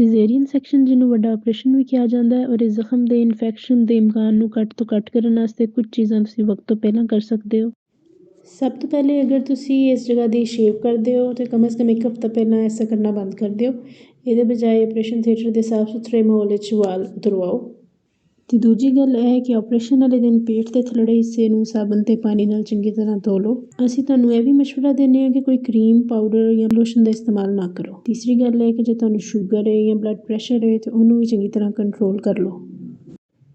Caesarean section ਜਿਹਨੂੰ ਵੱਡਾ operation ਵੀ ਕਿਹਾ ਜਾਂਦਾ ਹੈ ਔਰ ਇਸ ਜ਼ਖਮ ਦੇ ਇਨਫੈਕਸ਼ਨ ਦੇ ਇਮਕਾਨ ਨੂੰ ਘੱਟ ਤੋਂ ਘੱਟ ਕਰਨ ਵਾਸਤੇ ਕੁਝ ਚੀਜ਼ਾਂ ਤੁਸੀਂ ਵਕਤ ਤੋਂ ਪਹਿਲਾਂ ਕਰ ਸਕਦੇ ਹੋ। ਸਭ ਤੋਂ ਪਹਿਲੇ ਅਗਰ ਤੁਸੀਂ ਇਸ ਜਗ੍ਹਾ ਦੀ ਸ਼ੇਵ ਕਰਦੇ ਹੋ ਤਾਂ ਕਮ ਸੇ ਕਮ ਇੱਕ ਹਫ਼ਤਾ ਪਹਿਲਾਂ ਐਸਾ ਕਰਨਾ ਬੰਦ ਕਰ ਦਿਓ। ਇਹਦੇ ਬਜਾਏ ਆਪਰੇਸ਼ਨ ਥੀਏਟਰ ਦੇ ਸਾਫ਼ ਸੁਥਰੇ ਮਾਹੌਲ ਵਿੱਚ ਵਾਲ ਉਤਰਵਾਓ ਅਤੇ ਦੂਜੀ ਗੱਲ ਇਹ ਹੈ ਕਿ ਆਪਰੇਸ਼ਨ ਵਾਲੇ ਦਿਨ ਪੇਟ ਦੇ ਥੱਲੜੇ ਹਿੱਸੇ ਨੂੰ ਸਾਬਣ ਅਤੇ ਪਾਣੀ ਨਾਲ ਚੰਗੀ ਤਰ੍ਹਾਂ ਧੋ ਲਓ। ਅਸੀਂ ਤੁਹਾਨੂੰ ਇਹ ਵੀ ਮਸ਼ਵਰਾ ਦਿੰਦੇ ਹਾਂ ਕਿ ਕੋਈ ਕਰੀਮ ਪਾਊਡਰ ਜਾਂ ਲੋਸ਼ਨ ਦਾ ਇਸਤੇਮਾਲ ਨਾ ਕਰੋ। ਤੀਸਰੀ ਗੱਲ ਇਹ ਕਿ ਜੇ ਤੁਹਾਨੂੰ ਸ਼ੂਗਰ ਹੈ ਜਾਂ ਬਲੱਡ ਪ੍ਰੈਸ਼ਰ ਹੈ ਤਾਂ ਉਹਨੂੰ ਵੀ ਚੰਗੀ ਤਰ੍ਹਾਂ ਕੰਟਰੋਲ ਕਰ ਲਓ।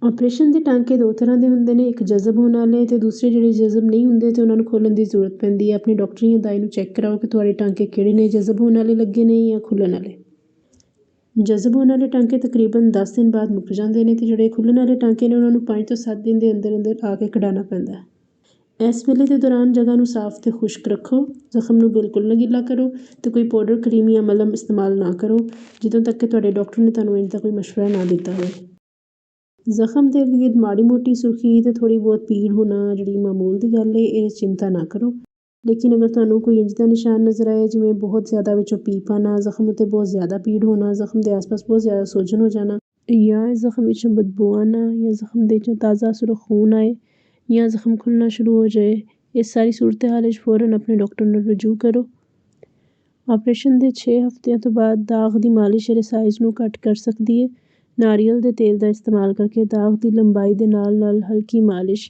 ਆਪਰੇਸ਼ਨ ਦੇ ਟਾਂਕੇ ਦੋ ਤਰ੍ਹਾਂ ਦੇ ਹੁੰਦੇ ਨੇ, ਇੱਕ ਜਜ਼ਬ ਹੋਣ ਵਾਲੇ ਤੇ ਦੂਸਰੇ ਜਿਹੜੇ ਜਜ਼ਬ ਨਹੀਂ ਹੁੰਦੇ ਤੇ ਉਹਨਾਂ ਨੂੰ ਖੋਲਣ ਦੀ ਜ਼ਰੂਰਤ ਪੈਂਦੀ ਹੈ। ਆਪਣੇ ਡਾਕਟਰੀ ਜਾਂ ਦਾਈ ਨੂੰ ਚੈੱਕ ਕਰਾਓ ਕਿ ਤੁਹਾਡੇ ਟਾਂਕੇ ਕਿਹੜੇ ਨੇ, ਜਜ਼ਬ ਹੋਣ ਵਾਲੇ ਲੱਗੇ ਨੇ ਜਾਂ ਖੁੱਲਣ ਵਾਲੇ। ਜਜ਼ਬ ਹੋਣ ਵਾਲੇ ਟਾਂਕੇ ਤਕਰੀਬਨ ਦਸ ਦਿਨ ਬਾਅਦ ਮੁੱਕ ਜਾਂਦੇ ਨੇ ਅਤੇ ਜਿਹੜੇ ਖੁੱਲ੍ਹਣ ਵਾਲੇ ਟਾਂਕੇ ਨੇ ਉਹਨਾਂ ਨੂੰ ਪੰਜ ਤੋਂ ਸੱਤ ਦਿਨ ਦੇ ਅੰਦਰ ਅੰਦਰ ਆ ਕੇ ਕਢਾਉਣਾ ਪੈਂਦਾ ਇਸ ਵੇਲੇ ਦੇ ਦੌਰਾਨ ਜਗ੍ਹਾ ਨੂੰ ਸਾਫ਼ ਅਤੇ ਖੁਸ਼ਕ ਰੱਖੋ, ਜ਼ਖਮ ਨੂੰ ਬਿਲਕੁਲ ਨਾ ਗਿੱਲਾ ਕਰੋ ਅਤੇ ਕੋਈ ਪਾਊਡਰ ਕਰੀਮ ਜਾਂ ਮਲਮ ਇਸਤੇਮਾਲ ਨਾ ਕਰੋ, ਜਦੋਂ ਤੱਕ ਕਿ ਤੁਹਾਡੇ ਡਾਕਟਰ ਨੇ ਤੁਹਾਨੂੰ ਇੰਝ ਦਾ ਕੋਈ ਮਸ਼ਵਰਾ ਨਾ ਦਿੱਤਾ ਹੋਵੇ। ਜ਼ਖਮ ਦੇ ਇਰਦ ਮਾੜੀ ਮੋਟੀ ਸੁਰਖੀ ਅਤੇ ਥੋੜ੍ਹੀ ਬਹੁਤ ਪੀੜ ਹੋਣਾ ਜਿਹੜੀ ਮਾਮੂਲ ਦੀ ਗੱਲ ਹੈ, ਇਹ ਚਿੰਤਾ ਨਾ ਕਰੋ। ਲੇਕਿਨ ਅਗਰ ਤੁਹਾਨੂੰ ਕੋਈ ਇੰਝ ਦਾ ਨਿਸ਼ਾਨ ਨਜ਼ਰ ਆਏ ਜਿਵੇਂ ਬਹੁਤ ਜ਼ਿਆਦਾ ਵਿੱਚੋਂ ਪੀਪ ਆਉਣਾ ਜ਼ਖਮ ਉੱਤੇ ਬਹੁਤ ਜ਼ਿਆਦਾ ਪੀੜ ਹੋਣਾ, ਜ਼ਖਮ ਦੇ ਆਸ-ਪਾਸ ਬਹੁਤ ਜ਼ਿਆਦਾ ਸੋਜਨ ਹੋ ਜਾਣਾ, ਜਾਂ ਜ਼ਖਮ ਵਿੱਚੋਂ ਬਦਬੂ ਆਉਣਾ, ਜਾਂ ਜ਼ਖਮ ਦੇ ਵਿੱਚੋਂ ਤਾਜ਼ਾ ਸੁਰਖ ਖੂਨ ਆਏ, ਜਾਂ ਜ਼ਖਮ ਖੁੱਲ੍ਹਣਾ ਸ਼ੁਰੂ ਹੋ ਜਾਏ ਇਸ ਸਾਰੀ ਸੂਰਤ ਹਾਲ ਵਿੱਚ ਫੌਰਨ ਆਪਣੇ ਡਾਕਟਰ ਨਾਲ ਰਜੂ ਕਰੋ। ਆਪਰੇਸ਼ਨ ਦੇ ਛੇ ਹਫ਼ਤਿਆਂ ਤੋਂ ਬਾਅਦ ਦਾਗ ਦੀ ਮਾਲਿਸ਼ ਇਹਦੇ ਸਾਈਜ਼ ਨੂੰ ਘੱਟ ਕਰ ਸਕਦੀ ਹੈ। ਨਾਰੀਅਲ ਦੇ ਤੇਲ ਦਾ ਇਸਤੇਮਾਲ ਕਰਕੇ ਦਾਗ ਦੀ ਲੰਬਾਈ ਦੇ ਨਾਲ ਨਾਲ ਹਲਕੀ ਮਾਲਿਸ਼